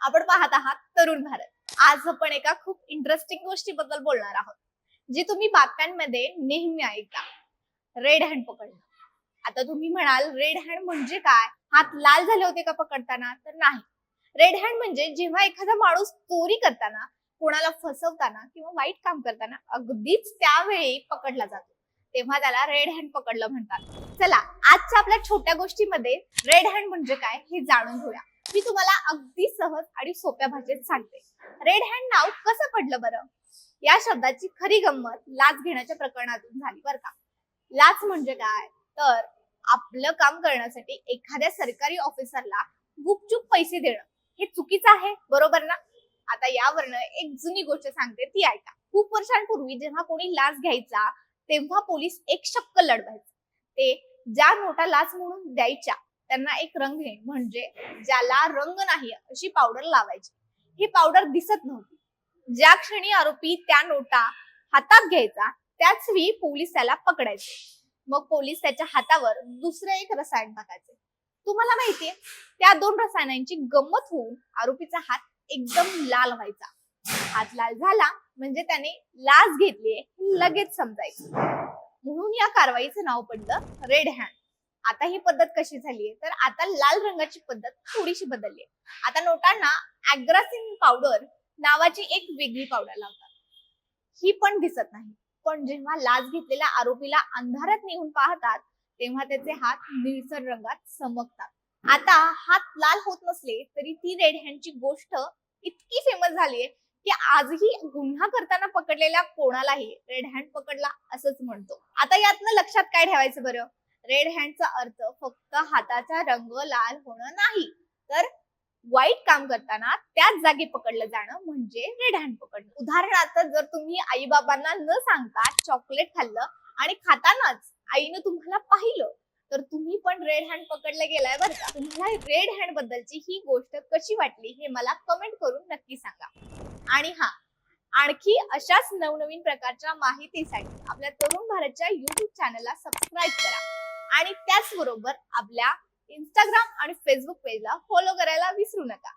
आपण पाहत आहात तरुण भारत. आज आपण एका खूप इंटरेस्टिंग गोष्टीबद्दल बोलणार आहोत जी तुम्ही बातम्यांमध्ये नेहमी ऐकता रेड हँड पकडणं. आता तुम्ही म्हणाल रेड हँड म्हणजे काय? हात लाल झाले होते का पकडताना? तर नाही. रेड हँड म्हणजे जेव्हा एखादा माणूस चोरी करताना कोणाला फसवताना किंवा वाईट काम करताना अगदीच त्यावेळी पकडला जातो. तेव्हा त्याला रेड हँड पकडलं म्हणतात. चला आजच्या आपल्या छोट्या गोष्टीमध्ये रेड हँड म्हणजे काय हे जाणून घेऊया. मी तुम्हाला अगदी सहज आणि सोप्या भाषेत सांगते. रेड हँड नाव कसं पडलं बरं? या शब्दाची खरी गंमत लाच घेण्याच्या प्रकरणातून झाली बरं का. लाच म्हणजे काय? तर आपलं काम करण्यासाठी एखाद्या सरकारी ऑफिसरला गुपचूप पैसे देणं. हे चुकीचं आहे बरोबर ना? आता यावरनं एक जुनी गोष्ट सांगते ती ऐका. खूप वर्षांपूर्वी जेव्हा कोणी लाच घ्यायचा तेव्हा पोलीस एक शक्क लढवायचे. ते ज्या नोटा लाच म्हणून द्यायच्या त्यांना एक रंग आहे म्हणजे ज्याला रंग नाही अशी पावडर लावायची. ही पावडर दिसत नव्हती. ज्या क्षणी आरोपी त्या नोटा हातात घ्यायचा त्याच वेळी पोलीस त्याला पकडायचे. मग पोलीस त्याच्या हातावर दुसरे एक रसायन टाकायचे. तुम्हाला माहितीये त्या दोन रसायनांची गंमत होऊन आरोपीचा हात एकदम लाल व्हायचा. हात लाल झाला म्हणजे त्याने लाच घेतली लगेच समजायचं. म्हणून या कारवाईचं नाव पडलं रेड हँड आता ही पद्धत कशी झालीये? तर आता लाल रंगाची पद्धत थोडीशी बदलली आहे. आता नोटांना अॅग्रासिन पावडर नावाची एक वेगळी पावडर लावतात. ही पण दिसत नाही. पण जेव्हा लाच घेतलेल्या आरोपीला अंधारात नेऊन पाहतात तेव्हा त्याचे हात निळसर रंगात चमकतात. आता हात लाल होत नसले तरी ती रेड हँडची गोष्ट इतकी फेमस झालीये की आजही गुन्हा करताना पकडलेल्या कोणालाही रेड हँड पकडला असंच म्हणतो. आता यातनं लक्षात काय ठेवायचं बरं? रेड हँडचा अर्थ फक्त हाताचा रंग लाल होणं नाही. तर वाईट काम करताना त्याच जागी पकडलं जाणं म्हणजे रेड हँड पकडणं. उदाहरणार्थ जर तुम्ही आई बाबांना न सांगता चॉकलेट खाल्लं आणि खातानाच आईनं तुम्हाला पाहिलं तर तुम्ही पण रेड हँड पकडलं गेलाय बरं का. तुम्हाला रेड हँड बद्दलची ही गोष्ट कशी वाटली हे मला कमेंट करून नक्की सांगा. आणि हा आणखी अशाच नवनवीन प्रकारच्या माहितीसाठी आपल्या तरुण भारतच्या युट्यूब चॅनलला सबस्क्राईब करा. आणि त्याचबरोबर आपल्या इंस्टाग्राम आणि फेसबुक पेजला फॉलो करायला विसरू नका.